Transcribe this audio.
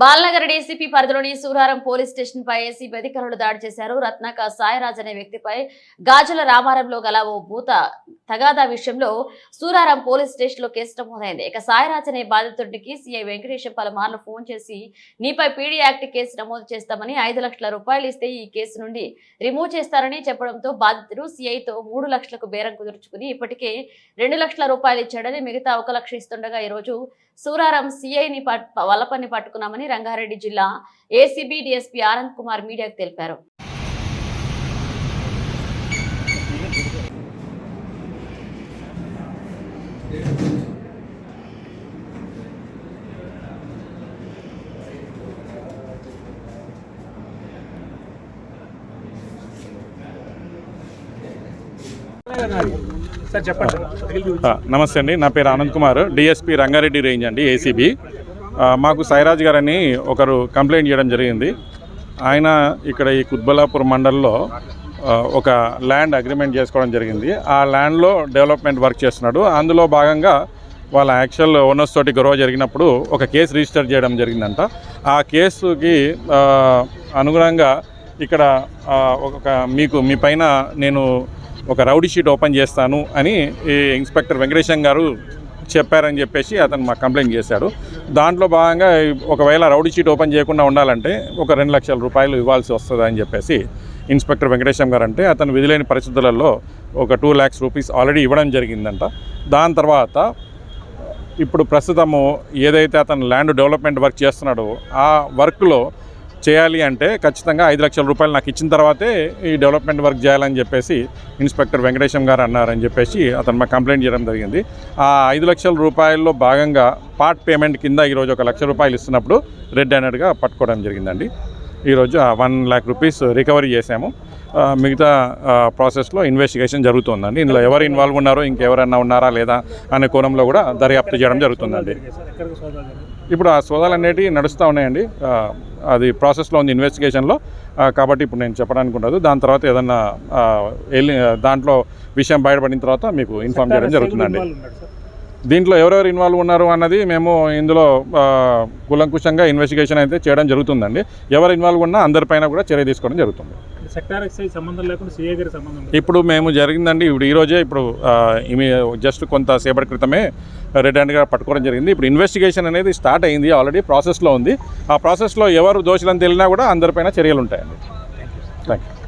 Balanagar DCP పరిధిలోని Suraram police station పై ACB అధికారులు దాడి చేశారు. రత్నాక సాయరాజ్ అనే వ్యక్తిపై గాజుల రామారంలో గల ఓ భూత తగాదా విషయంలో సూరారం పోలీస్ స్టేషన్లో కేసు నమోదైంది. ఇక సాయిరాజ్ అనే బాధితుడికి సీఐ వెంకటేశం పలుమార్లు ఫోన్ చేసి నీపై పీడీ యాక్ట్ కేసు నమోదు చేస్తామని ఐదు లక్షల రూపాయలు ఇస్తే ఈ కేసు నుండి రిమూవ్ చేస్తారని చెప్పడంతో బాధితుడు సీఐతో మూడు లక్షలకు బేరం కుదుర్చుకుని ఇప్పటికే రెండు లక్షల రూపాయలు ఇచ్చాడని మిగతా ఒక లక్ష ఇస్తుండగా ఈరోజు సూరారం పట్ వలపని పట్టుకున్నామని రంగారెడ్డి జిల్లా ఏసీబీ డీఎస్పీ ఆనంద్ కుమార్ మీడియాకు తెలిపారు. నమస్తే అండి. నా పేరు ఆనంద్ కుమార్. డిఎస్పి రంగారెడ్డి రేంజ్ అండి ఏసీబీ. మాకు సాయిరాజ్ గారని ఒకరు కంప్లైంట్ చేయడం జరిగింది. ఆయన ఇక్కడ ఈ కుత్బలాపూర్ మండల్లో ఒక ల్యాండ్ అగ్రిమెంట్ చేసుకోవడం జరిగింది. ఆ ల్యాండ్లో డెవలప్మెంట్ వర్క్ చేస్తున్నాడు. అందులో భాగంగా వాళ్ళ యాక్చువల్ ఓనర్స్ తోటి గొడవ జరిగినప్పుడు ఒక కేసు రిజిస్టర్ చేయడం జరిగిందంట. ఆ కేసుకి అనుగుణంగా ఇక్కడ ఒక మీకు మీ పైన నేను ఒక రౌడీ షీట్ ఓపెన్ చేస్తాను అని ఈ ఇన్స్పెక్టర్ వెంకటేశం గారు చెప్పారని చెప్పేసి అతను మాకు కంప్లైంట్ చేశాడు. దాంట్లో భాగంగా ఒకవేళ రౌడీ షీట్ ఓపెన్ చేయకుండా ఉండాలంటే ఒక రెండు లక్షల రూపాయలు ఇవ్వాల్సి వస్తుంది అని చెప్పేసి ఇన్స్పెక్టర్ వెంకటేశం గారు అంటే అతను విధులేని పరిస్థితులలో ఒక టూ ల్యాక్స్ రూపీస్ ఆల్రెడీ ఇవ్వడం జరిగిందంట. దాని తర్వాత ఇప్పుడు ప్రస్తుతము ఏదైతే అతను ల్యాండ్ డెవలప్మెంట్ వర్క్ చేస్తున్నాడో ఆ వర్క్లో చేయాలి అంటే ఖచ్చితంగా ఐదు లక్షల రూపాయలు నాకు ఇచ్చిన తర్వాతే ఈ డెవలప్మెంట్ వర్క్ చేయాలని చెప్పేసి ఇన్స్పెక్టర్ వెంకటేశం గారు అన్నారని చెప్పేసి అతను మాకు కంప్లైంట్ చేయడం జరిగింది. ఆ ఐదు లక్షల రూపాయల్లో భాగంగా పార్ట్ పేమెంట్ కింద ఈరోజు ఒక లక్ష రూపాయలు ఇస్తున్నప్పుడు రెడ్ హ్యాండెడ్గా పట్టుకోవడం జరిగిందండి. ఈరోజు వన్ ల్యాక్ రూపీస్ రికవరీ చేశాము. మిగతా ప్రాసెస్లో ఇన్వెస్టిగేషన్ జరుగుతుందండి. ఇందులో ఎవరు ఇన్వాల్వ్ ఉన్నారో ఇంకెవరన్నా ఉన్నారా లేదా అనే కోణంలో కూడా దర్యాప్తు చేయడం జరుగుతుందండి. ఇప్పుడు ఆ సోదాలు అనేటివి నడుస్తూ ఉన్నాయండి. అది ప్రాసెస్లో ఉంది ఇన్వెస్టిగేషన్లో కాబట్టి ఇప్పుడు నేను చెప్పడానికి ఉండదు. దాని తర్వాత ఏదన్నా వెళ్ళి దాంట్లో విషయం బయటపడిన తర్వాత మీకు ఇన్ఫామ్ చేయడం జరుగుతుందండి. దీంట్లో ఎవరెవరు ఇన్వాల్వ్ ఉన్నారు అన్నది మేము ఇందులో ఆ, కూలంకుషంగా ఇన్వెస్టిగేషన్ అయితే చేయడం జరుగుతుందండి. ఎవరు ఇన్వాల్వ్ ఉన్నా అందరిపైన కూడా చర్య తీసుకోవడం జరుగుతుంది. ఇప్పుడు మేము జరిగిందండి ఇప్పుడు ఈరోజే ఇప్పుడు జస్ట్ కొంతసేపటి క్రితమే రెడ్ హ్యాండ్గా పట్టుకోవడం జరిగింది. ఇప్పుడు ఇన్వెస్టిగేషన్ అనేది స్టార్ట్ అయింది ఆల్రెడీ ప్రాసెస్లో ఉంది. ఆ ప్రాసెస్లో ఎవరు దోషులని తెలిసినా కూడా అందరిపైన చర్యలు ఉంటాయండి. Thank you